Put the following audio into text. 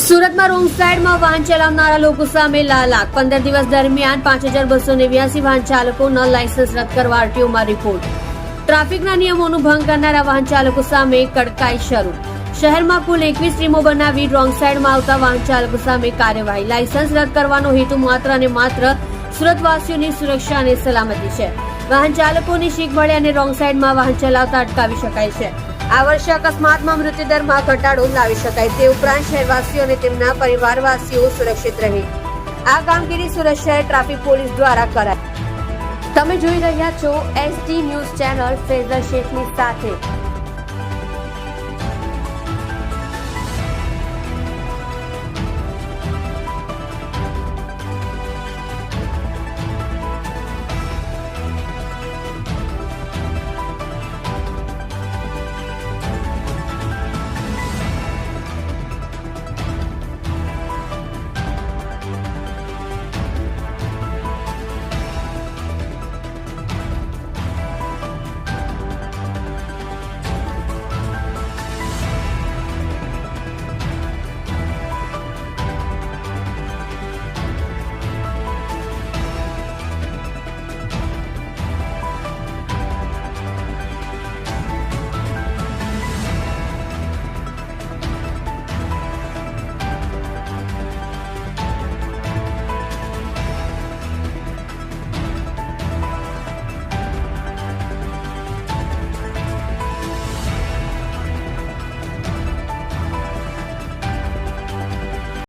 સુરતમાં રોંગ સાઈડમાં વાહન ચલાવનારા લોકો સામે લાલાક. પંદર દિવસ દરમિયાન પાંચ હજાર બસો નેવ્યાસી વાહન ચાલકોના લાયસન્સ રદ કરવા આરટીઓમાં રિપોર્ટ. ટ્રાફિકના નિયમોનું ભંગ કરનારા વાહન ચાલકો સામે કડકાઈ શરૂ. શહેરમાં કુલ એકવીસ ટીમો બનાવી રોંગ સાઈડમાં આવતા વાહન ચાલકો સામે કાર્યવાહી. લાયસન્સ રદ કરવાનો હેતુ માત્ર અને માત્ર સુરતવાસીઓની સુરક્ષા અને સલામતી છે. વાહન ચાલકોની શીખ મળે અને રોંગ સાઈડમાં વાહન ચલાવતા અટકાવી શકાય છે. આ વર્ષે અકસ્માતમાં મૃત્યુદરમાં ઘટાડો લાવી શકાય તે ઉપરાંત શહેરવાસીઓ અને તેમના પરિવારવાસીઓ સુરક્ષિત રહે. આ કામગીરી શહેર ટ્રાફિક પોલીસ દ્વારા કરાય તમે જોઈ રહ્યા છો એસટી ન્યૂઝ ચેનલ ફેઝર શેખની સાથે.